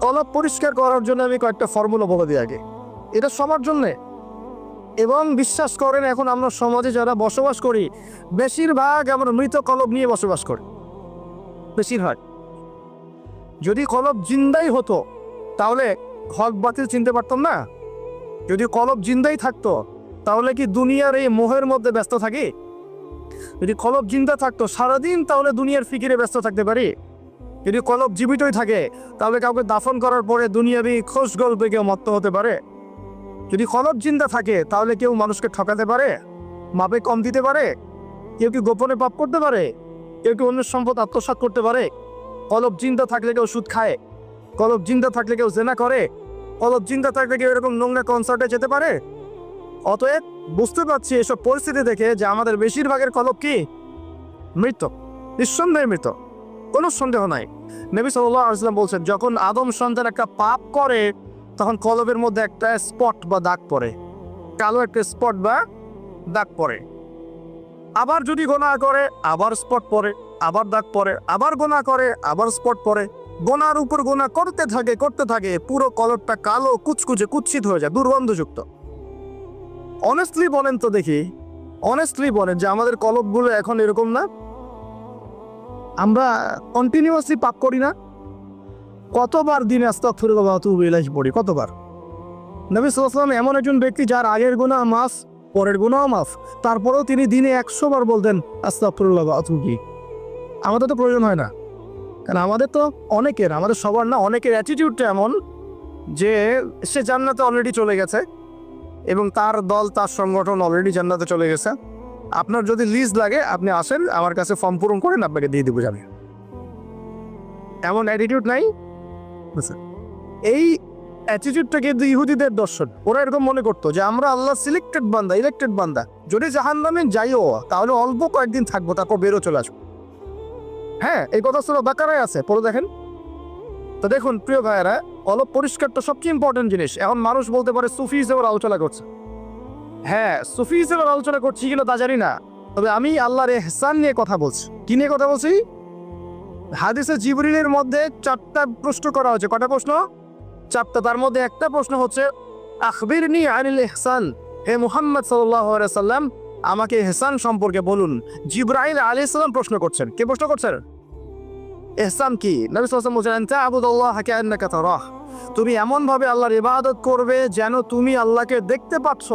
কলব পরিষ্কার করার জন্য আমি কয়েকটা ফর্মুলা বলে দিই আগে। এটা সবার জন্যে। এবং বিশ্বাস করেন, এখন আমরা সমাজে যারা বসবাস করি, বেশিরভাগ আমরা মৃত কলব নিয়ে বসবাস করি। বেশিরভাগ। যদি কলব জিন্দাই হতো, তাহলে হক বাতিল চিনতে পারতাম না। যদি কলব জিন্দাই থাকতো, তাহলে কি দুনিয়ার এই মোহের মধ্যে ব্যস্ত থাকি? যদি কলব জিন্দা থাকতো, সারাদিন তাহলে দুনিয়ার ফিকিরে ব্যস্ত থাকতে পারি। যদি কলব জীবিতই থাকে, তাহলে কাউকে দাফন করার পরে দুনিয়াবি খোঁজ গল্পে কেউ মত্ত হতে পারে। যদি কলব জিন্দা থাকে, তাহলে কেউ মানুষকে ঠকাতে পারে, মাপে কম দিতে পারে, কেউ কি গোপনে পাপ করতে পারে, কেউ কি অন্যের সম্পদ আত্মসাৎ করতে পারে। কলব জিন্দা থাকলে কেউ সুদ খায়, কলব জিন্দা থাকলে কেউ জেনা করে, কলব জিন্দা থাকলে কেউ এরকম নোংরা কনসার্টে যেতে পারে। অতএব বুঝতে পারছি এসব পরিস্থিতি দেখে যে আমাদের বেশিরভাগের কলব কি? মৃত, নিঃসন্দেহে মৃত। কোনো সন্দেহ নাই। নবী সাল্লাহ আসলাম বলছেন, যখন আদম সন্তান একটা পাপ করে, তখন কলবের মধ্যে একটা স্পট বা দাগ পড়ে। কালো একটা স্পট বা দাগ পড়ে। আবার যদি গোনা করে, আবার স্পট পড়ে, আবার দাগ পড়ে, আবার গোনা করে, আবার স্পট পড়ে। গোনার উপর গোনা করতে থাকে করতে থাকে, পুরো কলরটা কালো, কুচকুচে কুচ্ছিত হয়ে যায়, দুর্গন্ধযুক্ত। অনেস্টলি বলেন তো দেখি অনেস্টলি বলেন যে আমাদের কলবগুলো এখন এরকম না? আমরা কন্টিনিউয়াসলি পাপ করি না। কতবার দিনে ওয়া আতুবু ইলাইহি পড়ি, কতবার? নবী আলাইহি এমন একজন ব্যক্তি যার আগের গুণা মাফ, পরের গুনাহ মাফ। তারপরেও তিনি দিনে একশো বার বলতেন ইলাইহি। আমাদের তো প্রয়োজন হয় না। কারণ আমাদের তো অনেকের, আমাদের সবার না, অনেকের অ্যাটিটিউডটা এমন যে সে জান্নাতে অলরেডি চলে গেছে এবং তার দল, তার সংগঠন অলরেডি জান্নাতে চলে গেছে। আপনার যদি লিজ লাগে, আপনি আসেন, আমার কাছে ফর্ম পূরণ করেন, আপনাকে দিয়ে দেবো যাবে এমন অ্যাটিটিউড নাই? এই অ্যাটিটিউডটা কিন্তু ইহুদিদের দর্শন। ওরা এরকম মনে করতো যে, আমরা আল্লাহ সিলেক্টেড বান্দা ইলেক্টেড বান্দা। যদি জাহান নামে যাইও, তাহলে অল্প কয়েকদিন থাকব, তারপর বেরো চলে আসব। হ্যাঁ এই কথা ছিল বাকারায় আছে পরে দেখেন। তো দেখুন, প্রিয় ভাইয়েরা, অলপ পরিষ্কারটা সবচেয়ে ইম্পর্টেন্ট জিনিস। এখন মানুষ বলতে পারে, সুফি হিসেবে আলোচনা করছে। হ্যাঁ সুফি হিসেবে আলোচনা করছি কিনা তা জানি না। তবে আমি আল্লাহর এহসান নিয়ে কথা বলছি। কি নিয়ে কথা বলছি? হাদিসে জিবরিলের মধ্যে চারটা প্রশ্ন করা হয়েছে। কটা প্রশ্ন? চারটা। তার মধ্যে একটা প্রশ্ন হচ্ছে আখবির নি আনিল এহসান। হে মুহাম্মদ সাল্লাম আমাকে এহসান সম্পর্কে বলুন। জিব্রাইল আলী সাল্লাম প্রশ্ন করছেন। কে প্রশ্ন করছেন? এহসান কি? নবী সাল্লাম বলছেন আনতা আবুদুল্লাহ কান্নাকা তারাহ। তুমি এমন ভাবে আল্লাহর ইবাদত করবে যেন তুমি আল্লাহকে দেখতে পাচ্ছ।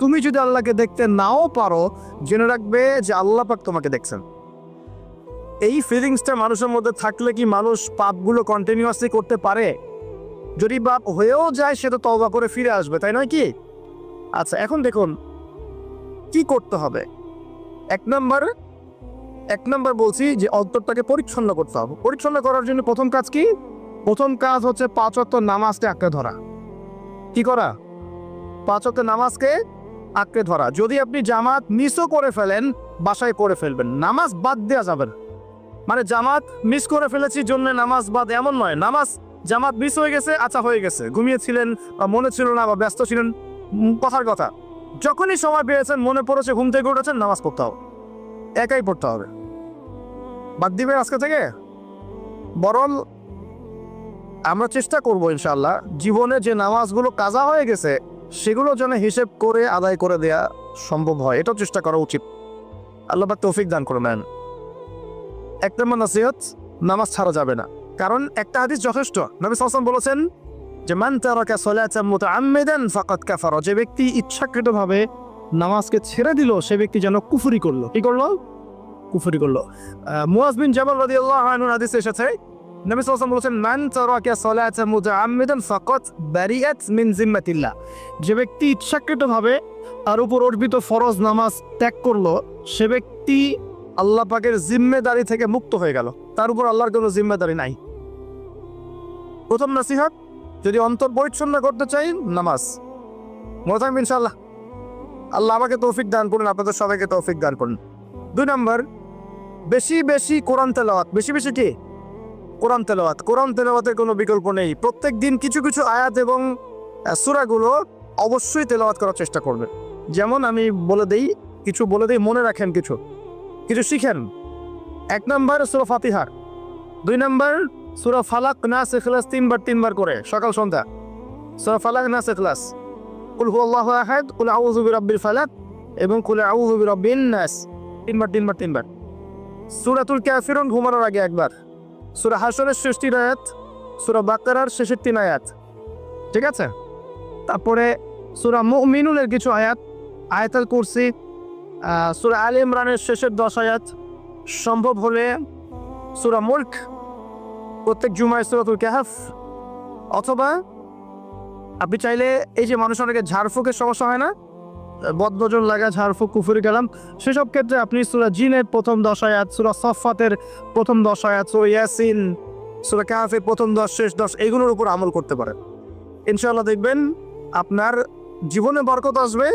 তুমি যদি আল্লাহকে দেখতে নাও পারো, জেনে রাখবে যে আল্লাহ পাক তোমাকে দেখছেন। এই ফিলিংসটা মানুষের মধ্যে থাকলে কি মানুষ পাপগুলো কন্টিনিউয়াসলি করতে পারে? যদি পাপ হয়েও যায়, সে তো তওবা করে ফিরে আসবে, তাই নয় কি? আচ্ছা এখন দেখুন, কি করতে হবে? এক নম্বর এক নম্বর বলছি যে অন্তরটাকে পরিচ্ছন্ন করতে হবে। পরিচ্ছন্ন করার জন্য প্রথম কাজ কি? প্রথম কাজ হচ্ছে পাঁচ অক্ট নামাজকে আঁকড়ে ধরা। কি করা? পাঁচ অক্ট নামাজকে আঁকড়ে ধরা। যদি আপনি জামাত মিসও করে ফেলেন, বাসায় করে ফেলবেন। নামাজ বাদ দেওয়া যাবে না। মানে জামাত মিস করে ফেলেছি জন্য নামাজ বাদ এমন নয়। নামাজ জামাত মিস হয়ে গেছে আচ্ছা হয়ে গেছে। ঘুমিয়েছিলেন বা মনে ছিল না বা ব্যস্ত ছিলেন কথার কথা। যখনই সময় পেয়েছেন, মনে পড়েছে, ঘুম থেকে উঠেছেন, নামাজ পড়তে হবে। একাই পড়তে হবে। বাদ দিবেন আজকে থেকে? বরং আমরা চেষ্টা করব ইনশাল্লাহ জীবনে যে নামাজগুলো কাজা হয়ে গেছে, সেগুলো যেন হিসেব করে, আদায় করে দেয়া সম্ভব হয়। এটাও চেষ্টা করা উচিত। আল্লাহ তৌফিক দান করে নেন। এক নম্বর নসিহত, নামাজ ছাড়া যাবে না। কারণ একটা হাদিস যথেষ্ট। নবী সাল্লাম বলেছেন, যে মান তারাকা সালাতাম মুতাআম্মিদান ফাকাদ কাফারা। যে ব্যক্তি ইচ্ছাকৃতভাবে নামাজকে ছেড়ে দিল, সে ব্যক্তি যেন কুফুরি করল। কি করল? কুফরি করল। মুয়াজ জামাল হাদিসে এসেছে নবী সাল্লাল্লাহু বলেছেন, মান তারাকা সালাতাম মুতাআম্মিদান ফাকাদ বারিআত মিন জিম্মাতিল্লাহ যে ব্যক্তি ইচ্ছাকৃতভাবে তার উপর অর্পিত ফরজ নামাজ ত্যাগ করল, সে ব্যক্তি আল্লাহ পাকের জিম্মেদারি থেকে মুক্ত হয়ে গেল। তার উপর আল্লাহর কোনো জিম্মেদারি নাই। প্রথম নসিহত, যদি অন্তর পরিচ্ছন্ন করতে চাই, নামাজ। মনে থাকবে ইনশাল্লাহ আল্লাহ আমাকে তৌফিক দান করুন, আপনাদের সবাইকে তৌফিক দান করুন। দুই নম্বর, বেশি বেশি কোরআন তেলাওয়াত। বেশি বেশি কি? কোরআন তেলাওয়াত। কোরআন তেলাওয়াতের কোনো বিকল্প নেই। প্রত্যেক দিন কিছু কিছু আয়াত এবং সুরাগুলো অবশ্যই তেলাওয়াত করার চেষ্টা করবে। যেমন আমি বলে দেই, কিছু বলে দেই, মনে রাখেন কিছু। কিছু শিখেন। এক নম্বর সুরা ফাতিহার দুই নম্বর সুরা ফালাক নাস ইখলাস তিনবার তিনবার করে, সকাল, সন্ধ্যা। সুরা ফালাক নাস ইখলাস কুল হু আল্লাহু আহাদ, কুল আউযু বিরাব্বিল ফালাক এবং কুল আউযু বিরাব্বিন নাস। তিনবার তিনবার তিনবার। সূরাতুল কাফিরুন ঘুমানোর আগে একবার। সূরা হাসরের তিন আয়াত সূরা বাকারার শেষের তিন আয়াত ঠিক আছে? তারপরে সূরা মুমিনুনের কিছু আয়াত, আয়াতুল কুরসি সুরা আলে ইমরানের শেষের দশ আয়াত। সম্ভব হলে সুরা মুলক, প্রত্যেক জুমায় সুরাতুল কাহাফ, অথবা আপনি চাইলে এই যে মানুষ অনেকে ঝাড়ফুঁকের সমস্যা হয় না বদনজর লাগা ঝাড়ফুঁক, কুফুরি গেলাম সেসব ক্ষেত্রে আপনি সুরা জিনের প্রথম দশ আয়াত, সুরা সফাতের প্রথম দশ আয়াত, সুরা ইয়াসিন, সুরা কাহাফের প্রথম দশ, শেষ দশ, এগুলোর উপর আমল করতে পারেন। ইনশাল্লাহ দেখবেন আপনার জীবনে বরকত আসবে।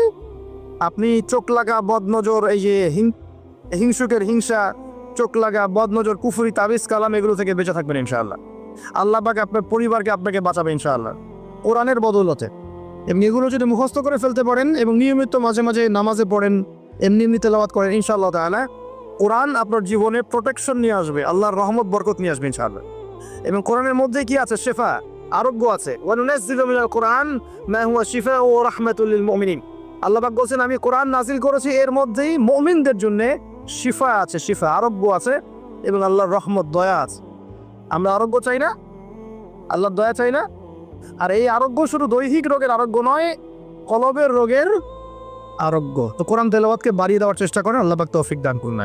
আপনি চোখ লাগা বদনজর, এই যে হিংসুকের হিংসা, চোখ লাগা বদনজর, কুফুরি, তাবিজ, কালাম, এগুলো থেকে বেঁচে থাকবেন ইনশাআল্লাহ। আল্লাহ পাকে আপনার পরিবারকে আপনাকে বাঁচাবে ইনশাআল্লাহ। কোরআনের বদৌলতে। এমনি এগুলো যদি মুখস্থ করে ফেলতে পারেন এবং নিয়মিত মাঝে মাঝে নামাজে পড়েন, এমনি এমনি তেলাওয়াত করেন, ইনশাআল্লাহ তাআলা, কোরআন আপনার জীবনে প্রোটেকশন নিয়ে আসবে, আল্লাহর রহমত, বরকত নিয়ে আসবে ইনশাআল্লাহ। এবং কোরআনের মধ্যে কি আছে? শেফা, আরোগ্য আছে। কোরআন শিফা ও রাহমাতুল লিল মুমিনিন। আল্লাহ পাক বলছেন, আমি কোরআন নাজিল করেছি, এর মধ্যেই মুমিনদের জন্য শিফা আছে, শিফা, আরোগ্য আছে এবং আল্লাহর রহমত, দয়া আছে। আমরা আরোগ্য চাই না? আল্লাহর দয়া চাই না? আর এই আরোগ্য শুধু দৈহিক রোগের আরোগ্য নয়, কলবের রোগের আরোগ্য। তো কোরআন তেলাওয়াতকে বাড়িয়ে দেওয়ার চেষ্টা করেন, আল্লাহ পাক তৌফিক দান করুন।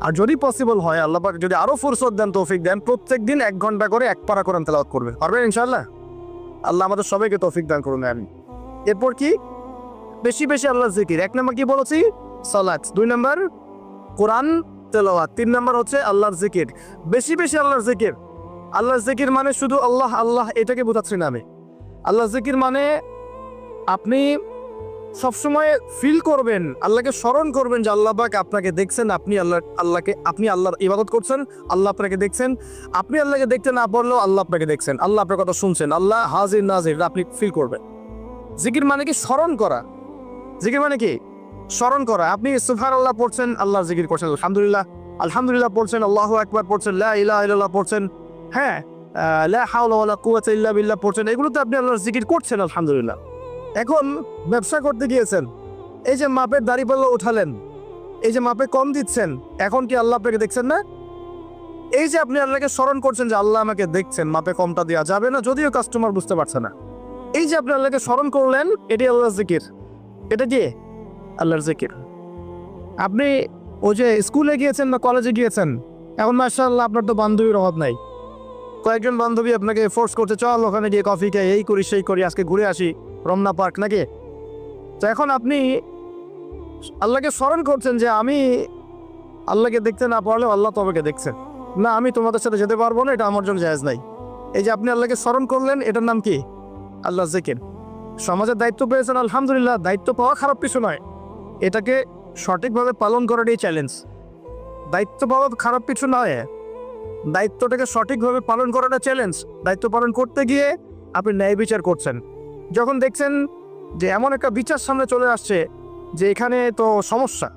আর যদি পসিবল হয়, আল্লাহ পাক যদি আরও ফুরসত দেন, তৌফিক দেন, প্রত্যেক দিন এক ঘণ্টা করে এক পারা কোরআন তেলাওয়াত করবে পারবেন ইনশাল্লাহ আল্লাহ আমাদের সবাইকে তৌফিক দান করুন আমি এরপর কি? বেশি বেশি আল্লাহ জিকির। এক নম্বর কি বলেছি? সালাত। দুই নম্বর, কোরআন তেলাওয়াত। তিন নম্বর হচ্ছে আল্লাহর জিকির। বেশি বেশি আল্লাহর জিকির। আল্লাহর জিকির মানে শুধু আল্লাহ আল্লাহ এটাকে বোঝাচ্ছি না আমি। আল্লাহ জিকির মানে আপনি সবসময় ফিল করবেন, আল্লাহকে স্মরণ করবেন যে আল্লাহ পাক আপনাকে দেখছেন, আপনি আল্লাহ, আল্লাহকে, আপনি আল্লাহর ইবাদত করছেন, আল্লাহ আপনাকে দেখছেন। আপনি আল্লাহকে দেখতে না পারলেও আল্লাহ আপনাকে দেখছেন, আল্লাহ আপনার কথা শুনছেন, আল্লাহ হাজির, নাজির, আপনি ফিল করবেন। জিকির মানে কি স্মরণ করা? জিকির মানে কি? স্মরণ করা। আপনি সুফার আল্লাহ পড়ছেন আল্লাহ জিকির করছেন, আলহামদুলিল্লাহ। আলহামদুলিল্লাহ পড়ছেন, আল্লাহ একবার পড়ছেন, লা ইলাহা পড়ছেন হ্যাঁ বিল্লাহ পড়ছেন। এগুলোতে আপনি আল্লাহর জিকির করছেন, আলহামদুলিল্লাহ। এখন ব্যবসা করতে গিয়েছেন, এই যে মাপের দাড়িপাল্লা উঠালেন, এই যে মাপে কম দিচ্ছেন, এখন কি আল্লাহ আপনাকে দেখছেন না? এই যে আপনি আল্লাহকে স্মরণ করছেন যে আল্লাহ আমাকে দেখছেন, মাপে কমটা দেওয়া যাবে না, যদিও কাস্টমার বুঝতে পারছে না। এই যে আপনি আল্লাহকে স্মরণ করলেন এটি আল্লাহর জিকির। এটা কি? আল্লাহর জিকির। আপনি ও যে স্কুলে গিয়েছেন বা কলেজে গিয়েছেন? এখন মার্শাল্লাহ আপনার তো বান্ধবীর অভাব নাই। কয়েকজন বান্ধবী আপনাকে ফোর্স করতে চল ওখানে গিয়ে কফি খাই এই করি সেই করি আজকে ঘুরে আসি, রমনা পার্ক নাকি? তো এখন আপনি আল্লাহকে স্মরণ করছেন যে আমি আল্লাহকে দেখতে না পারলেও আল্লাহ তোমাকে দেখছেন। না, আমি তোমাদের সাথে যেতে পারব না, এটা আমার জন্য জায়েজ নাই। এই যে আপনি আল্লাহকে স্মরণ করলেন, এটার নাম কি? আল্লাহ জিকির। সমাজের দায়িত্ব পেয়েছেন, আলহামদুলিল্লাহ, দায়িত্ব পাওয়া খারাপ কিছু নয়। এটাকে সঠিকভাবে পালন করাটাই চ্যালেঞ্জ দায়িত্ব পাওয়া খারাপ কিছু নয়। দায়িত্বটাকে সঠিকভাবে পালন করাটা চ্যালেঞ্জ দায়িত্ব পালন করতে গিয়ে আপনি ন্যায় বিচার করছেন। যখন দেখছেন যে এমন একটা বিচার সামনে চলে আসছে যে এখানে তো সমস্যা,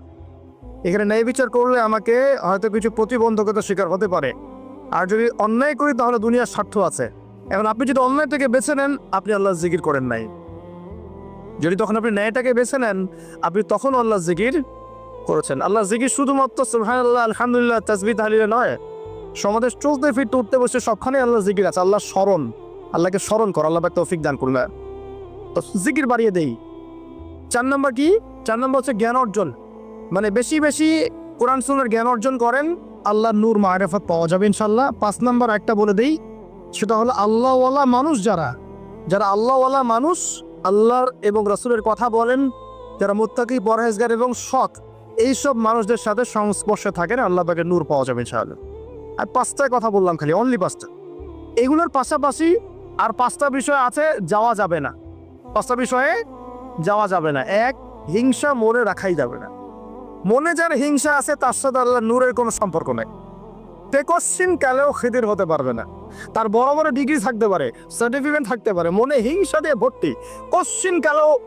এখানে ন্যায় বিচার করলে আমাকে হয়তো কিছু প্রতিবন্ধকতার শিকার হতে পারে। আর যদি অন্যায় করি তাহলে দুনিয়ার স্বার্থ আছে। এখন আপনি যদি অন্যায় থেকে বেছে নেন, আপনি আল্লাহ জিকির করেন নাই। যদি তখন আপনি ন্যায়টাকে বেছে নেন, আপনি তখন আল্লাহ জিকির করেছেন। আল্লাহ জিকির শুধুমাত্র সুহান আল্লাহ আলহামদুলিল্লাহ, তাসবিহ, তাহলিলে নয়। সমাজে চলতে ফিরতে উঠতে বসে সবখানে আল্লাহ জিকির আছে, আল্লাহ স্মরণ। আল্লাহকে স্মরণ কর, আল্লাহ তৌফিক দান করুন তো জিকির বাড়িয়ে দেই। চার নম্বর কি? চার নম্বর হচ্ছে জ্ঞান অর্জন। মানে বেশি বেশি কোরআন সুন্নার জ্ঞান অর্জন করেন আল্লাহ নূর মারেফত পাওয়া যাবে ইনশাল্লাহ পাঁচ নম্বর একটা বলে দেই, সেটা হলো আল্লাহওয়ালা মানুষ যারা যারা আল্লাহওয়ালা মানুষ, আল্লাহর এবং রসুলের কথা বলেন, যারা মুত্তাকি, পরহেজগার এবং সৎ, এইসব মানুষদের সাথে সংস্পর্শে থাকেন, আল্লাহ পাকে নূর পাওয়া যাবে ইনশাআল্লাহ। আর পাঁচটায় কথা বললাম খালি অনলি পাঁচটা। এগুলোর পাশাপাশি আর পাঁচটা বিষয় আছে, যাওয়া যাবে না। পাঁচটা বিষয়ে যাওয়া যাবে না। এক, হিংসা মনে রাখাই যাবে না। মনে যার হিংসা আছে, তার সাথে আল্লাহ নূরের কোনো সম্পর্ক নেই। তেকশ্চিন কালেও খিদির হতে পারবে না। তার বড় বড় ডিগ্রি থাকতে পারে সার্টিফিকেট থাকতে পারে, মনে হিংসা দিয়ে ভর্তি। কশ্চিন কালেও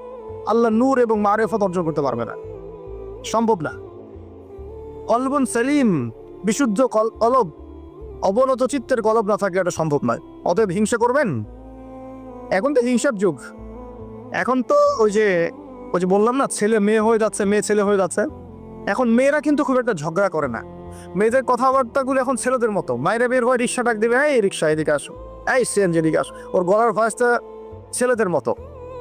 আল্লাহ নূর এবং মারেফত অর্জন করতে পারবে না। সম্ভব না। অলবন সেলিম বিশুদ্ধ কল অলব অবনত চিত্তের কলব না থাকলে এটা সম্ভব নয়। অতএব হিংসা করবেন? এখন তো হিংসার যুগ। এখন তো ওই যে ওই যে বললাম না, ছেলে মেয়ে হয়ে যাচ্ছে, মেয়ে ছেলে হয়ে যাচ্ছে। এখন মেয়েরা কিন্তু খুব একটা ঝগড়া করে না। মেয়েদের কথাবার্তাগুলো এখন ছেলেদের মতো। মায়েরা বের হয় রিক্সা ডাক দেবে, এই রিক্সা, এদিকে আসো। এই সিএনজি এদিকে আসো। ওর গলার ভয়েসটা ছেলেদের মতো।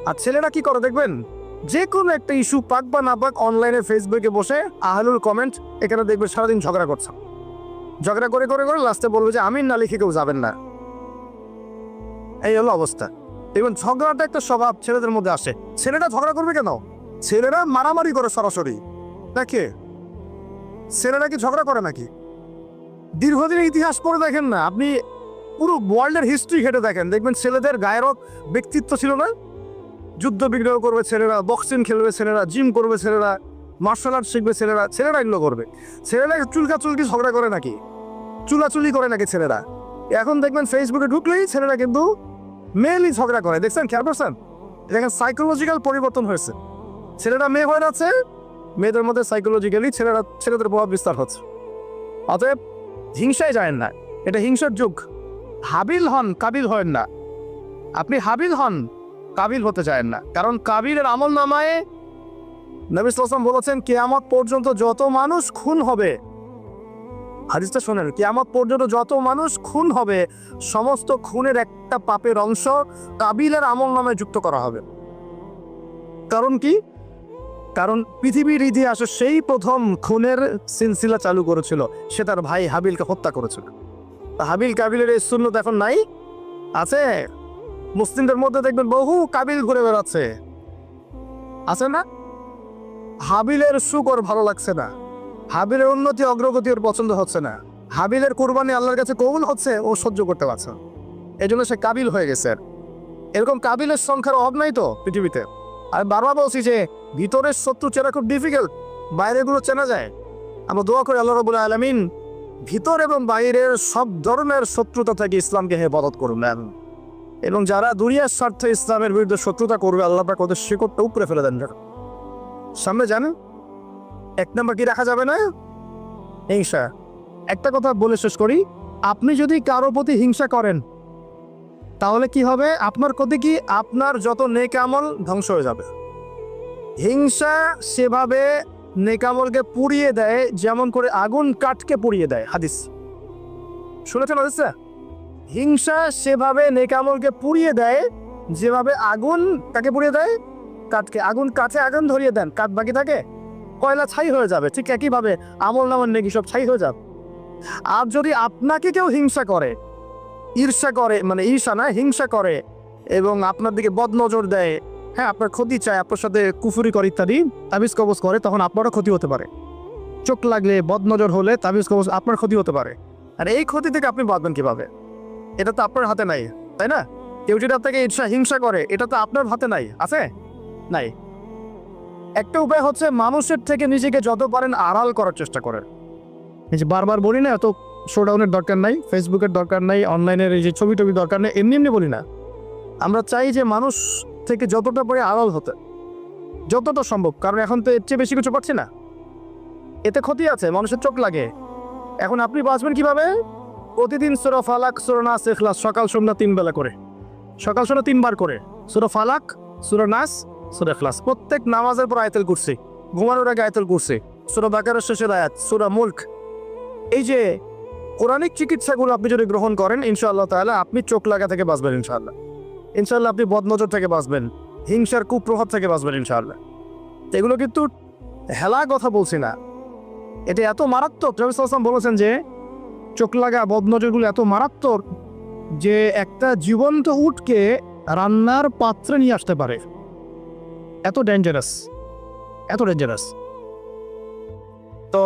আর ছেলেরা কি করে দেখবেন? যে কোনো একটা ইস্যু পাক বা না পাক অনলাইনে ফেসবুকে বসে আহলুল কমেন্ট, এখানে দেখবে সারাদিন ঝগড়া করছে। ঝগড়া করে করে করে লাস্টে বলবে যে আমি না লিখে কেউ যাবেন না। এই হলো অবস্থা। দেখুন, ঝগড়াটা একটা স্বভাব ছেলেদের মধ্যে আসে। ছেলেরা ঝগড়া করবে কেন? ছেলেরা মারামারি করে সরাসরি। দেখে? ছেলেরা কি ঝগড়া করে নাকি? দীর্ঘদিনের ইতিহাস পড়ে দেখেন না। আপনি পুরো ওয়ার্ল্ডের হিস্ট্রি ঘেটে দেখেন। দেখবেন, ছেলেদের গায়েরও ব্যক্তিত্ব ছিল না। যুদ্ধ বিগ্রহ করবে ছেলেরা বক্সিং খেলবে ছেলেরা জিম করবে ছেলেরা। মার্শাল আর্ট শিখবে ছেলেরা ছেলেরা এগুলো করবে। ছেলেরা চুলকা চুলকি ঝগড়া করে নাকি? চুলাচুলি করে নাকি ছেলেরা? এখন দেখবেন ফেসবুকে ঢুকলেই ছেলেরা কিন্তু মেয়েলি ঝগড়া করে। দেখছেন, খেয়াল করছেন? দেখেন সাইকোলজিক্যাল পরিবর্তন হয়েছে। ছেলেরা মেয়ে হয়ে যাচ্ছে, মেয়েদের মধ্যে সাইকোলজিক্যালি ছেলেরা, ছেলেদের প্রভাব বিস্তার হচ্ছে। অতএব হিংসায় যায় না। এটা হিংসার যুগ। হাবিল হন, কাবিল হন না। আপনি হাবিল হন, কাবিল হতে চায় না। কারণ কাবিলের আমল নামায় নবী সাল্লাম বলেছেন, কেয়ামত পর্যন্ত যত মানুষ খুন হবে, হাদিসটা শোনেন, কেয়ামত পর্যন্ত যত মানুষ খুন হবে, সমস্ত খুনের একটা পাপের অংশ কাবিলের আমল নামে যুক্ত করা হবে। কারণ কি? কারণ পৃথিবীর ইতিহাসে সেই প্রথম খুনের সিলসিলা চালু করেছিল, সে তার ভাই হাবিলকে হত্যা করেছিল। হাবিল কাবিলের এই শূন্যত এখন নাই? আছে? মুসলিমদের মধ্যে দেখবেন বহু কাবিল ঘুরে বেড়াচ্ছে। আছে না? হাবিলের সুখ ওর ভালো লাগছে না। হাবিলের উন্নতি অগ্রগতি ওর পছন্দ হচ্ছে না। হাবিলের কোরবানি আল্লাহর কাছে কবুল হচ্ছে ও সহ্য করতে পারছে। এই জন্য সে কাবিল হয়ে গেছে। এরকম কাবিলের সংখ্যার অভাব নাই তো পৃথিবীতে। আর বারবার বলছি যে, ভিতরের শত্রু চেনা খুব ডিফিকাল্ট বাইরেগুলো চেনা যায়। আমরা দোয়া করি আল্লাহ রবুল্লা আলমিন, ভিতর এবং বাইরের সব ধরনের শত্রুতা থেকে ইসলামকে হে হেফাজত করবেন এবং যারা দুনিয়ার স্বার্থে ইসলামের বিরুদ্ধে শত্রুতা করবে, আল্লাহ পাক ওদের শিকড়টা উপরে ফেলে দেন। সামনে জানেন এক নম্বর কি রাখা যাবে না? হিংসা একটা কথা বলে শেষ করি। আপনি যদি কারও প্রতি হিংসা করেন, তাহলে কি হবে? আপনার ক্ষতি কি? আপনার যত নেকামল ধ্বংস হয়ে যাবে। হিংসা সেভাবে নেকামলকে পুড়িয়ে দেয়, যেমন করে আগুন কাঠকে পুড়িয়ে দেয়। হাদিস। শুনেছেন হাদিসটা হিংসা সেভাবে নেকামলকে পুড়িয়ে দেয়, যেভাবে আগুন তাকে পুড়িয়ে দেয়? কাঠকে আগুন কাঠে আগুন ধরিয়ে দেন। কাঠ বাকি থাকে? কয়লা ছাই হয়ে যাবে। ঠিক একইভাবে আমল নামন নেকি সব ছাই হয়ে যাবে। আর যদি আপনাকে কেউ হিংসা করে, ঈর্ষা করে মানে ঈর্ষা না, হিংসা করে এবং আপনার দিকে বদনজর দেয় হ্যাঁ আপনার ক্ষতি চায়, আপনার সাথে কুফুরি করে ইত্যাদি, তাবিজ কবজ করে, তখন আপনারও ক্ষতি হতে পারে। চোখ লাগলে বদনজর হলে তাবিজ কবজ, আপনার ক্ষতি হতে পারে। আর এই ক্ষতি থেকে আপনি বাঁচবেন কীভাবে? এটা তো আপনার হাতে নাই, তাই না? কেউ যদি আপনাকে ঈর্ষা, হিংসা করে, এটা তো আপনার হাতে নাই, আছে? নাই। একটা উপায় হচ্ছে মানুষের থেকে নিজেকে যত পারেন আড়াল করার চেষ্টা করেন। এই যে বারবার বলি না, এত শোডাউনের দরকার নাই ফেসবুকের দরকার নাই অনলাইনের এই যে ছবি টবি দরকার নেই, এমনি এমনি বলি না। আমরা চাই যে মানুষ থেকে যতটা পারে আড়াল হতে। যতটা সম্ভব, কারণ এখন তো এর চেয়ে বেশি কিছু পাচ্ছি না। এতে ক্ষতি আছে, মানুষের চোখ লাগে। এখন আপনি বাঁচবেন কীভাবে? প্রতিদিন সুরা ফালাক, সুরা নাস এখলাস, সকাল সন্ধ্যা তিন বেলা করে। সকাল সন্ধ্যা তিনবার করে। সুরা ফালাক, সুরা নাস সুরা এখলাস প্রত্যেক নামাজের পর আয়তেল করছে ঘুমানোর আগে আয়তেল করছে সুরা বাকারের শেষের আয়াত সুরা মুল্ক। এই যে কোরআনিক চিকিৎসাগুলো আপনি যদি গ্রহণ করেন, ইনশাআল্লাহ তাহলে আপনি চোখ লাগা থেকে বাঁচবেন, ইনশাআল্লাহ। ইনশাআল্লাহ আপনি বদনজর থেকে বাঁচবেন, হিংসার কুপ্রভাব থেকে বাঁচবেন, ইনশাআল্লাহ। এগুলো কিন্তু হেলা কথা বলছি না। এটা এত মারাত্মক রবি সাল্লাম বলেছেন যে চোখ লাগা, বদনজরগুলো এত মারাত্মক যে একটা জীবন্ত উটকে রান্নার পাত্রে নিয়ে আসতে পারে। এত ডেঞ্জারাস এত ডেঞ্জারাস তো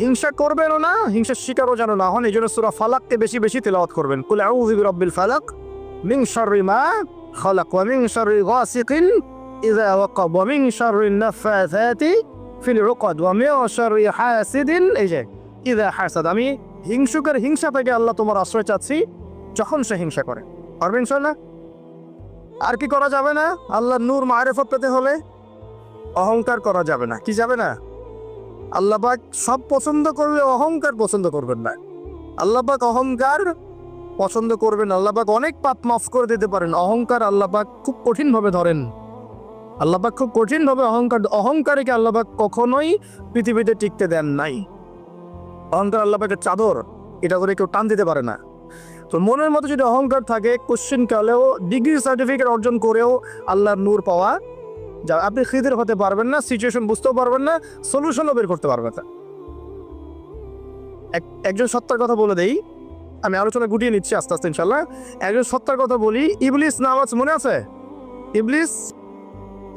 হিংসা করবেনও না, হিংসার শিকারও যেন না হন এই জন্য সুরা ফালাককে বেশি বেশি তেলাওয়াত করবেন। কুল আউযু বিরাব্বিল ফালাক মিন শাররি মা খালাক ওয়া মিন শাররি গাসিকিন ইযা ওয়াকাব ওয়া মিন শাররি নাফাসাতি ফিল উকাদ ওয়া মিন শাররি হাসিদিন। এই যে, ইযা হাসাদ, আমি হিংসুকের হিংসা থেকে আল্লাহ তোমার আশ্রয় চাচ্ছি যখন সে হিংসা করে। পারবেন ইনশাআল্লাহ? আর কি করা যাবে না? আল্লাহ নূর মারেফত পেতে হলে অহংকার করা যাবে না। কি যাবে না? আল্লাপাক সব পছন্দ করলে অহংকার পছন্দ করবেন না। আল্লাপাক অহংকার পছন্দ করবেন আল্লাপাক অনেক পাপ মাফ করে দিতে পারেন। অহংকার আল্লাপাক খুব কঠিনভাবে ধরেন। আল্লাপাক খুব কঠিনভাবে অহংকার, অহংকারীকে আল্লাপাক কখনোই পৃথিবীতে টিকতে দেন নাই। অহংকার আল্লাপাকের চাদর, এটা করে কেউ টান দিতে পারে না। তো মনের মতো যদি অহংকার থাকে কোশ্চেন কালেও ডিগ্রি সার্টিফিকেট অর্জন করেও আল্লাহর নূর পাওয়া যা আপনি খিদের হতে পারবেন না সিচুয়েশন বুঝতেও পারবেন না সলিউশনও বের করতে পারবেন না। এক- একজন সত্তার কথা বলে দেই। আমি আলোচনা গুটিয়ে নিচ্ছি আস্তে আস্তে ইনশাল্লাহ একজন সত্তার কথা বলি, ইবলিস নামাজ মনে আছে? ইবলিস,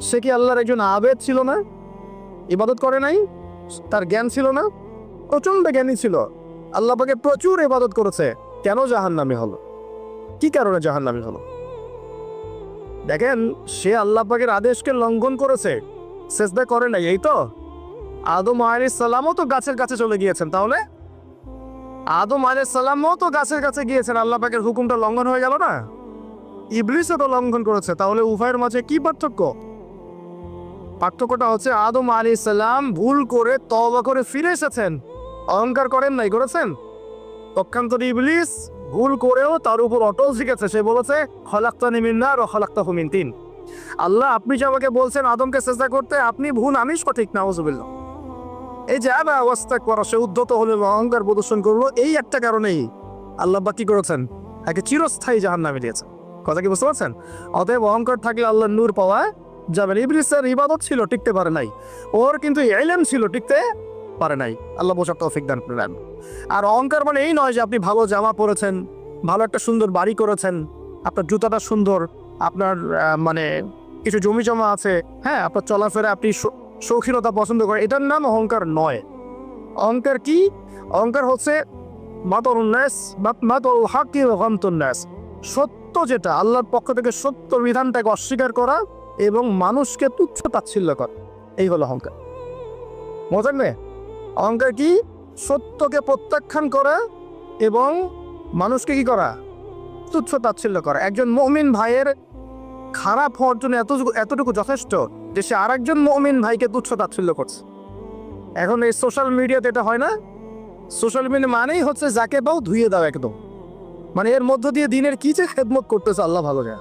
সে কি আল্লাহর একজন আবেদ ছিল না? ইবাদত করে নাই? তার জ্ঞান ছিল না? প্রচণ্ড জ্ঞানী ছিল। আল্লাহ পাকে প্রচুর ইবাদত করেছে। কেন জাহান্নামি হলো? কি কারণে জাহান্নামি হলো? দেখেন, সে আল্লাহ পাকের আদেশকে লঙ্ঘন করেছে, সেজদা করে নাই, এই তো? আদম সালামও তো গাছের কাছে চলে গিয়েছেন, তাহলে? আদম সালামও তো গাছের কাছে গিয়েছেন, আল্লাহ পাকের হুকুমটা লঙ্ঘন হয়ে গেল না? ইবলিসও তো লঙ্ঘন করেছে, তাহলে উভয়ের মাঝে কি পার্থক্য? পার্থক্যটা হচ্ছে আদম আলী সালাম ভুল করে তবা করে ফিরে এসেছেন। অহংকার করেন নাই, করেছেন? পক্ষান্তর ইবলিস ভুল করেও তার উপর অটল শিখেছে। সে বলেছে খলাক্তা নিমিন্না আর খলাক্তা হুমিন তিন। আল্লাহ, আপনি যে আমাকে বলছেন আদমকে চেষ্টা করতে, আপনি ভুল, আমি সঠিক, নাউজুবিল্লাহ। এই যে আবার অবস্থা করা সে উদ্ধত হলে অহংকার প্রদর্শন করল, এই একটা কারণেই আল্লাহ বা কি করেছেন? একে চিরস্থায়ী জাহান নামে দিয়েছেন। কথা কি বুঝতে পারছেন? অতএব অহংকার থাকলে আল্লাহ নূর পাওয়া যাবেন ইবলিসের ইবাদত ছিল, টিকতে পারে নাই। ওর কিন্তু এলেম ছিল, টিকতে পারে নাই। আল্লাহ বোঝার তৌফিক দান করলেন আর অহংকার মানে এই নয় যে আপনি ভালো জামা পরেছেন, ভালো একটা সুন্দর বাড়ি করেছেন, আপনার জুতাটা সুন্দর, আপনার মানে কিছু জমি জমা আছে হ্যাঁ আপনার চলাফেরা আপনি শৌখিনতা পছন্দ করেন, এটার নাম অহংকার নয়। অহংকার কি? অহংকার হচ্ছে মাতরুন্নাস মাতল হাকি গমতুন্নাস সত্য যেটা, আল্লাহর পক্ষ থেকে সত্য বিধানটাকে অস্বীকার করা এবং মানুষকে তুচ্ছ তাচ্ছিল্য করা, এই হলো অহংকার। মজার নেই অহংকার কি? সত্যকে প্রত্যাখ্যান করা এবং মানুষকে কি করা? তুচ্ছ তাচ্ছিল্য করা। একজন মমিন ভাইয়ের খারাপ হওয়ার জন্য এতটুকু এতটুকু যথেষ্ট যে সে আরেকজন মমিন ভাইকে তুচ্ছ তাচ্ছিল্য করছে। এখন এই সোশ্যাল মিডিয়াতে এটা হয় না? সোশ্যাল মিডিয়া মানেই হচ্ছে যাকে পাও ধুয়ে দাও একদম। মানে এর মধ্য দিয়ে দিনের কি যে খেদমত করতেছে, আল্লাহ ভালো যায়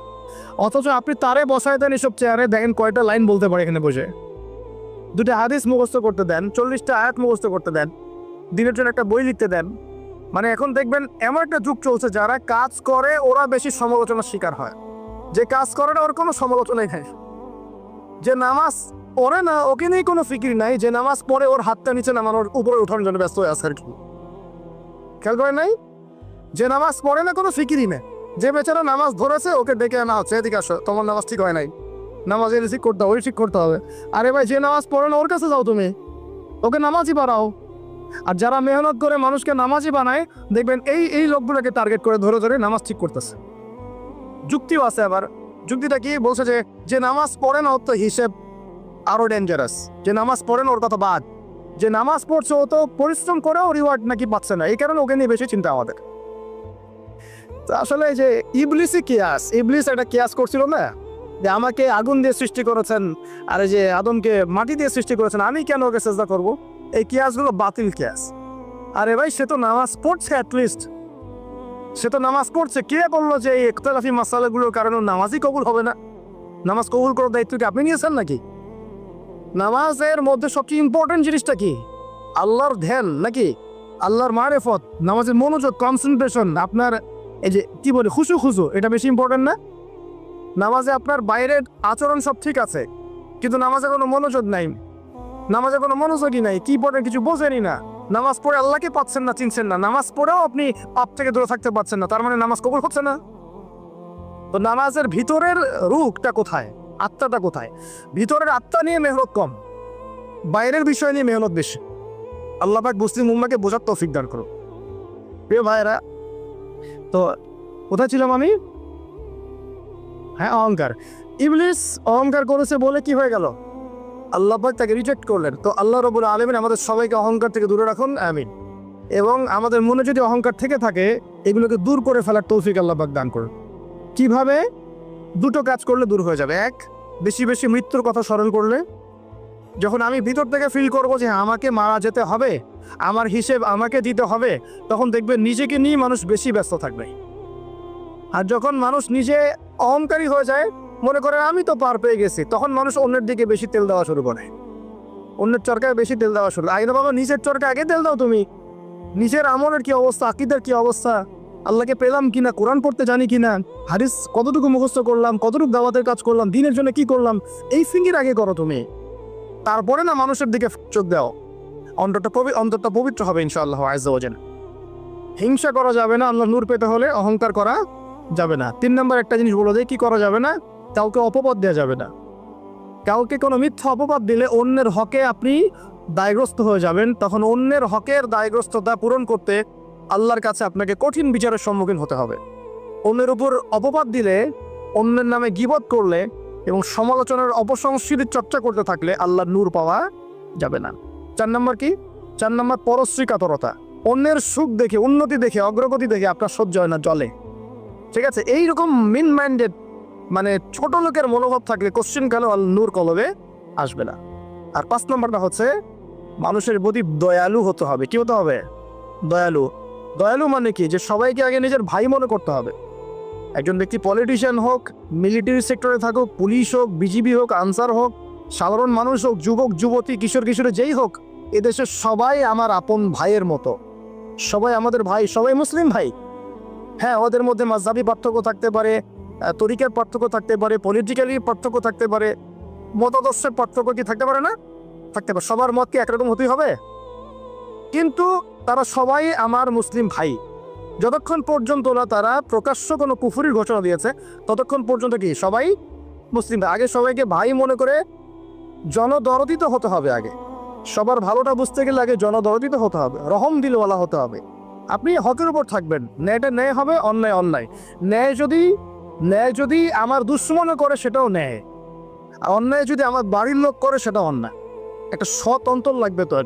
অথচ আপনি তারে বসায় দেন এসব চেয়ারে দেখেন কয়টা লাইন বলতে পারে এখানে বসে। দুটো হাদিস মুখস্থ করতে দেন, চল্লিশটা আয়াত মুখস্থ করতে দেন, দিনের জন্য একটা বই লিখতে দেন। মানে এখন দেখবেন এমন একটা যুগ চলছে যারা কাজ করে, ওরা বেশি সমালোচনার শিকার হয়। যে কাজ করে না, ওর কোনো সমালোচনাই নেই। যে নামাজ পড়ে না, ওকে নিয়ে কোনো ফিকির নাই। যে নামাজ পড়ে, ওর হাতটা নিচে নামানোর উপরে ওঠানোর জন্য ব্যস্ত হয়ে আছে আর কি। খেয়াল করে নাই? যে নামাজ পড়ে না, কোনো ফিকিরই নেই। যে বেচারা নামাজ ধরেছে, ওকে ডেকে আনা হচ্ছে। এদিকে আসো, তোমার নামাজ ঠিক হয় নাই। নামাজ এনে ঠিক করতে হবে, ওই ঠিক করতে হবে। আরে ভাই, যে নামাজ পড়ে না, ওর কাছে যাও তুমি। ওকে নামাজই বাড়াও। আর যারা মেহনত করে মানুষকে নামাজই বানায়, দেখবেন এই এই লোকগুলোকে টার্গেট করে ধরে ধরে নামাজ ঠিক করতেছে। যুক্তিও আছে আবার। যুক্তিটা কি? বলছে যে যে নামাজ পড়ে না, ওর তো হিসেব আরও ডেঞ্জারাস যে নামাজ পড়ে না, ওর কথা বাদ। যে নামাজ পড়ছে, ও তো পরিশ্রম করেও রিওয়ার্ড নাকি পাচ্ছে না। এই কারণে ওকে নিয়ে বেশি চিন্তা আমাদের। আসলে যে ইবলিসই কেয়াস, ইবলিস একটা কেয়াস করছিল না? যে আমাকে আগুন দিয়ে সৃষ্টি করেছেন আর এই যে আদমকে মাটি দিয়ে সৃষ্টি করেছেন, আমি কেন ওকে চেষ্টা করব? এই কিয়াসগুলো বাতিল কেয়াস। আরে ভাই, সে তো নামাজ পড়ছে অ্যাটলিস্ট সে তো নামাজ পড়ছে। কে বলল যে এই একতলাফি মাসালাগুলোর কারণে নামাজই কবুল হবে না? নামাজ কবুল করার দায়িত্ব কি আপনি নিয়েছেন নাকি? নামাজের মধ্যে সবচেয়ে ইম্পর্টেন্ট জিনিসটা কি? আল্লাহর ধ্যান নাকি? আল্লাহর মারেফত, নামাজের মনোযোগ কনসেন্ট্রেশন আপনার এই যে কি বলে খুশু খুশু এটা বেশি ইম্পর্টেন্ট না? নামাজে আপনার বাইরের আচরণ সব ঠিক আছে, কিন্তু নামাজে কোনো মনোযোগ নাই। নামাজে কোনো মনোযোগই নাই কি পড়েন কিছু বোঝেনি না। নামাজ পড়ে আল্লাহকে পাচ্ছেন না, চিনছেন না। নামাজ পড়েও আপনি পাপ থেকে দূরে থাকতে পারছেন না, তার মানে নামাজ কবুল হচ্ছে না। তো নামাজের ভিতরের রুখটা কোথায়? আত্মাটা কোথায়? ভিতরের আত্মা নিয়ে মেহনত কম, বাইরের বিষয় নিয়ে মেহনত বেশি। আল্লাহ পাক মুসলিম উম্মাকে বোঝার তৌফিক দান করো প্রিয় ভাইয়েরা, তো কোথায় ছিলাম আমি? হ্যাঁ অহংকার। ইবলিস অহংকার করেছে বলে কি হয়ে গেল? আল্লাহ পাক তাকে রিজেক্ট করলেন। তো আল্লাহ রবুল আলমিন আমাদের সবাইকে অহংকার থেকে দূরে রাখুন, আমিন। এবং আমাদের মনে যদি অহংকার থেকে থাকে, এগুলোকে দূর করে ফেলার তৌফিক আল্লাহ পাক দান করুন। কীভাবে? দুটো কাজ করলে দূর হয়ে যাবে। এক, বেশি বেশি মৃত্যুর কথা স্মরণ করলে। যখন আমি ভিতর থেকে ফিল করব যে আমাকে মারা যেতে হবে, আমার হিসেব আমাকে দিতে হবে, তখন দেখবেন নিজেকে নিয়ে মানুষ বেশি ব্যস্ত থাকবে। আর যখন মানুষ নিজে অহংকারী হয়ে যায়, মনে করে আমি তো পার পেয়ে গেছি, তখন মানুষ অন্যের দিকে বেশি তেল দেওয়া শুরু করে। অন্যের চরকায় বেশি তেল দেওয়া শুরু আগে বাবা, নিজের চরকা আগে তেল দাও তুমি। নিজের আমলের কি অবস্থা, আকিদের কি অবস্থা? আল্লাহকে পেলাম কিনা, কোরআন পড়তে জানি কিনা? হারিস কতটুকু মুখস্থ করলাম, কতটুকু দাওয়াতের কাজ করলাম, দিনের জন্য কি করলাম, এই ফিঙ্গির আগে করো তুমি। তারপরে না মানুষের দিকে চোখ দাও। অন্তরটা পবি- অন্তরটা পবিত্র হবে ইনশাআল্লাহ আয়জান হিংসা করা যাবে না আল্লাহ নূর পেতে হলে অহংকার করা যাবে না। তিন নম্বর একটা জিনিস বলে দেয় কি করা যাবে না? কাউকে অপবাদ দেওয়া যাবে না। কাউকে কোনো মিথ্যা অপবাদ দিলে অন্যের হকে আপনি দায়গ্রস্ত হয়ে যাবেন। তখন অন্যের হকের দায়গ্রস্ততা পূরণ করতে আল্লাহর কাছে আপনাকে কঠিন বিচারের সম্মুখীন হতে হবে। অন্যের উপর অপবাদ দিলে, অন্যের নামে গিবত করলে এবং সমালোচনার অপসংস্কৃতির চর্চা করতে থাকলে আল্লাহর নূর পাওয়া যাবে না। চার নম্বর কি? চার নম্বর পরশ্রী কাতরতা অন্যের সুখ দেখে, উন্নতি দেখে, অগ্রগতি দেখে আপনার সহ্য হয় না জলে ঠিক আছে, এইরকম মিন মাইন্ডেড মানে ছোট লোকের মনোভাব থাকলে কোশ্চেন কালো আল নূর কলবে আসবে না? আর পাঁচ নম্বরটা হচ্ছে, মানুষের প্রতি দয়ালু হতে হবে। কি হতে হবে? দয়ালু। দয়ালু মানে কি? যে সবাইকে আগে নিজের ভাই মনে করতে হবে। একজন ব্যক্তি পলিটিশিয়ান হোক মিলিটারি সেক্টরে থাকুক পুলিশ হোক বিজিবি হোক, আনসার হোক, সাধারণ মানুষ হোক, যুবক, যুবতী, কিশোর, কিশোরে, যেই হোক এদেশের সবাই আমার আপন ভাইয়ের মতো। সবাই আমাদের ভাই, সবাই মুসলিম ভাই। হ্যাঁ ওদের মধ্যে মাঝাবি পার্থক্য থাকতে পারে তরিকার পার্থক্য থাকতে পারে পলিটিক্যালি পার্থক্য থাকতে পারে, মতাদর্শের পার্থক্য কি থাকতে পারে না? থাকতে পারে। সবার মত কি একরকম হতেই হবে? কিন্তু তারা সবাই আমার মুসলিম ভাই। যতক্ষণ পর্যন্ত না তারা প্রকাশ্য কোনো কুফুরির ঘোষণা দিয়েছে, ততক্ষণ পর্যন্ত কি সবাই মুসলিম ভাই? আগে সবাইকে ভাই মনে করে জনদরদিত হতে হবে আগে। সবার ভালোটা বুঝতে গেলে আগে জনদরদিত হতে হবে, রহম দিলওয়ালা হতে হবে। আপনি হকের উপর থাকবেন। ন্যায়টা ন্যায় হবে, অন্যায় অন্যায়। ন্যায় যদি ন্যায় যদি আমার দুশ্মনে করে, সেটাও ন্যায়। আর অন্যায় যদি আমার বাড়ির লোক করে সেটা অন্যায়। একটা সৎ অন্তর লাগবে তো আর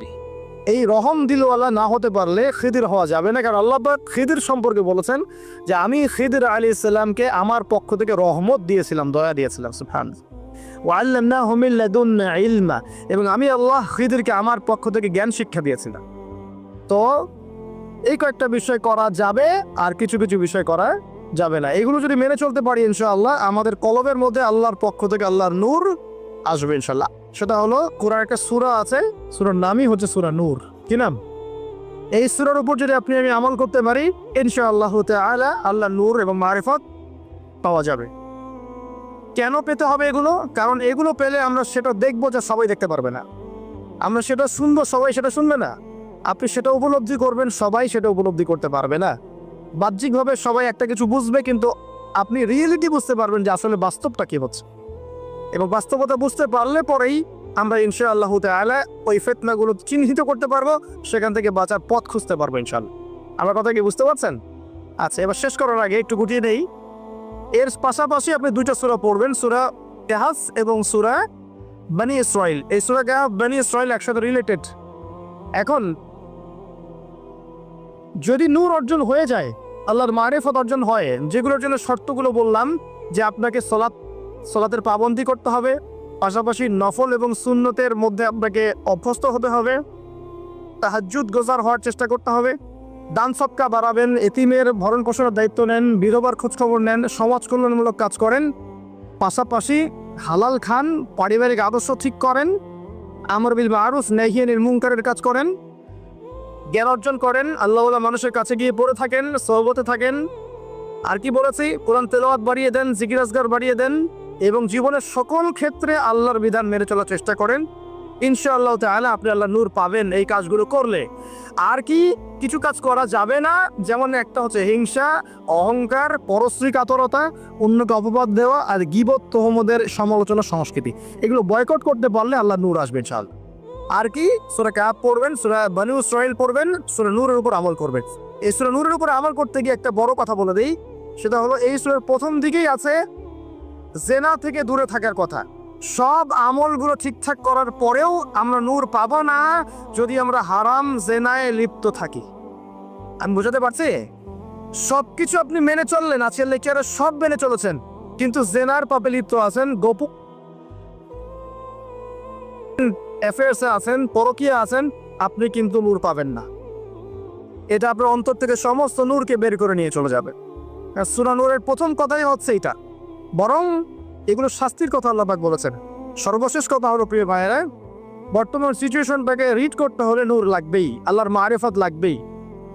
এই রহম দিলওয়ালা না হতে পারলে খিদির হওয়া যাবে না। কারণ আল্লাহবাক খিদির সম্পর্কে বলেছেন যে, আমি খিদির আলী ইসলামকে আমার পক্ষ থেকে রহমত দিয়েছিলাম, দয়া দিয়েছিলাম সুফান ওয়াল্লামনা হুমিল্লাদুন ইলমা এবং আমি আল্লাহ খিদিরকে আমার পক্ষ থেকে জ্ঞান শিক্ষা দিয়েছিলাম। তো এই কয়েকটা বিষয় করা যাবে আর কিছু কিছু বিষয় করা যাবে না। এগুলো যদি মেনে চলতে পারি ইনশাআল্লাহ, আমাদের কলবের মধ্যে আল্লাহর পক্ষ থেকে আল্লাহর নূর আসবে ইনশাল্লাহ সেটা হলো কোরআন একটা সূরা আছে, সুরার নামই হচ্ছে সূরা নূর। কি নাম? এই সুরার উপর যদি আপনি আমি আমল করতে পারি, ইনশাআল্লাহ তাআলা আল্লাহ নূর এবং মারিফত পাওয়া যাবে। কেন পেতে হবে এগুলো? কারণ এগুলো পেলে আমরা সেটা দেখব যা সবাই দেখতে পারবে না। আমরা সেটা শুনব, সবাই সেটা শুনবে না। আপনি সেটা উপলব্ধি করবেন, সবাই সেটা উপলব্ধি করতে পারবে না। বাহ্যিকভাবে সবাই একটা কিছু বুঝবে, কিন্তু আপনি রিয়েলিটি বুঝতে পারবেন যে আসলে বাস্তবটা কি হচ্ছে। এবং বাস্তবতা বুঝতে পারলে পরেই আমরা ইনশাআল্লাহ তাআলা ওই ফেতনাগুলো চিহ্নিত করতে পারব, সেখান থেকে বাঁচার পথ খুঁজতে পারব ইনশাআল্লাহ। আমার কথা কি বুঝতে পারছেন? আচ্ছা এবার শেষ করার আগে একটু গুটিয়ে নেই। এর পাশাপাশি আপনি দুইটা সুরা পড়বেন, সুরা তেহাস এবং সুরা বানি ইসরাইল এই সুরা গাহাব বানি ইসরাইল একসাথে রিলেটেড এখন যদি নূর অর্জন হয়ে যায়, আল্লাহর মারেফত অর্জন হয়, যেগুলোর জন্য শর্তগুলো বললাম, যে আপনাকে সলাৎ, সলাতের পাবন্দি করতে হবে, পাশাপাশি নফল এবং সুন্নতের মধ্যে আপনাকে অভ্যস্ত হতে হবে তাহাজুদ গোজার হওয়ার চেষ্টা করতে হবে, দান সৎকা বাড়াবেন, এতিমের ভরণ পোষণের দায়িত্ব নেন, বিধবার খোঁজখবর নেন, সমাজ কল্যাণমূলক কাজ করেন, পাশাপাশি হালাল খান, পারিবারিক আদর্শ ঠিক করেন, আমর বিল মারুফ নেহিয়ে নির্মুঙ্কারের কাজ করেন জ্ঞান অর্জন করেন, আল্লাহ মানুষের কাছে গিয়ে পড়ে থাকেন, সহবতে থাকেন। আর কি বলেছি? কোরআন তেলাওয়াত বাড়িয়ে দেন, জিকির আজগার বাড়িয়ে দেন এবং জীবনের সকল ক্ষেত্রে আল্লাহর বিধান মেনে চলার চেষ্টা করেন। ইনশাআল্লাহ তাহলে আপনি আল্লাহ নূর পাবেন এই কাজগুলো করলে। আর কি কিছু কাজ করা যাবে না, যেমন একটা হচ্ছে হিংসা, অহংকার পরশ্রী কাতরতা অন্যকে অপবাদ দেওয়া আর গিবত তোহমদের সমালোচনা সংস্কৃতি। এগুলো বয়কট করতে পারলে আল্লাহ নূর আসবে চাল আর কি? সুরা ক্যাপ পড়বেন, সুরা বানু ইসরাইল পড়বেন, সুরা নূরের উপর আমল করবেন। এই সুরা নূরের উপর আমল করতে গিয়ে একটা বড় কথা বলে দিই, সেটা হলো এই সুরের প্রথম দিকেই আছে জেনা থেকে দূরে থাকার কথা। সব আমলগুলো ঠিকঠাক করার পরেও আমরা নূর পাবো না যদি আমরা হারাম জেনায় লিপ্ত থাকি। আমি বোঝাতে পারছি? সব কিছু আপনি মেনে চললেন, আজকের লেকচারে সব মেনে চলেছেন, কিন্তু জেনার পাপে লিপ্ত আছেন গোপ অ্যাফেয়ার্সে আছেন, পরকীয়া আছেন, আপনি কিন্তু নূর পাবেন না। এটা আপনার অন্তর থেকে সমস্ত নূরকে বের করে নিয়ে চলে যাবে। সূরা নূরের প্রথম কথাই হচ্ছে এটা বরং এগুলো শাস্তির কথা আল্লাপাক বলেছেন। সর্বশেষ কথা হলো, প্রিয় ভাইয়েরা, বর্তমান সিচুয়েশনটাকে রিড করতে হলে নূর লাগবেই, আল্লাহর মারেফত লাগবেই।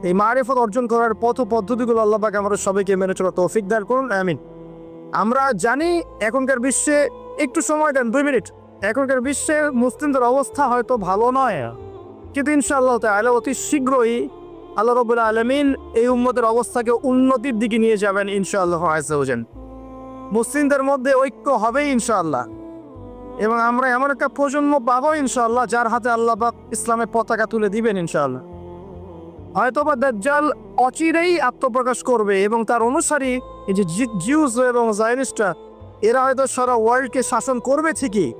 এই মারেফত অর্জন করার পথ পদ্ধতিগুলো আল্লাপাক আমাদের সবাইকে মেনে চলা তৌফিক দান করুন, আমিন। আমরা জানি এখনকার বিশ্বে একটু সময় দেন, দুই মিনিট। এখনকার বিশ্বে মুসলিমদের অবস্থা হয়তো ভালো নয়, কিন্তু ইনশাআল্লাহ তাহলে অতি শীঘ্রই আল্লাহ রবুল্লা আলমিন এই উম্মতের অবস্থাকে উন্নতির দিকে নিয়ে যাবেন ইনশাআল্লাহ আজান মুসলিমদের মধ্যে ঐক্য হবেই ইনশাআল্লাহ। এবং আমরা এমন একটা প্রজন্ম পাবো ইনশাআল্লাহ যার হাতে আল্লাহ পাক ইসলামের পতাকা তুলে দিবেন ইনশাআল্লাহ। হয়তোবা দাজ্জাল অচিরেই আত্মপ্রকাশ করবে এবং তার অনুসারী এই যে জি- জিউস এবং জায়নিস্টরা, এরা হয়তো সারা ওয়ার্ল্ডকে শাসন করবে ঠিকই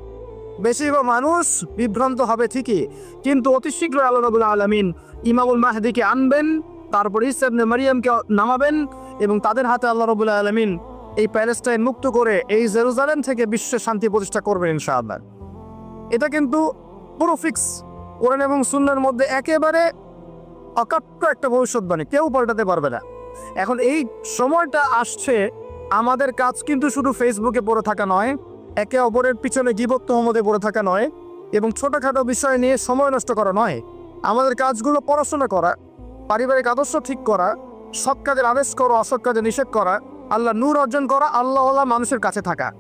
বেশিরভাগ মানুষ বিভ্রান্ত হবে ঠিকই, কিন্তু অতি শীঘ্র আল্লাহ আলমিন ইমামুল মাহদিকে আনবেন, তারপর ইসাবনে মারিয়ামকে নামাবেন এবং তাদের হাতে আল্লাহ রবুল্লা আলমিন এই প্যালেস্টাইন মুক্ত করে এই জেরুজালেম থেকে বিশ্বে শান্তি প্রতিষ্ঠা করবেন ইনশাআল্লাহ। এটা কিন্তু পুরো ফিক্স, কোরআন এবং সুন্নার মধ্যে একেবারে অকাট্য একটা ভবিষ্যৎবাণী, কেউ পাল্টাতে পারবে না। এখন এই সময়টা আসছে, আমাদের কাজ কিন্তু শুধু ফেসবুকে পড়ে থাকা নয় একে অপরের পিছনে গিবত্ত মধ্যে পড়ে থাকা নয় এবং ছোটোখাটো বিষয় নিয়ে সময় নষ্ট করা নয়। আমাদের কাজগুলো পড়াশোনা করা, পারিবারিক আদর্শ ঠিক করা, সৎ কাজের আদেশ করা, অসৎ কাজে নিষেধ করা, আল্লাহ নূর অর্জন করা আল্লাহ মানুষের কাছে থাকা।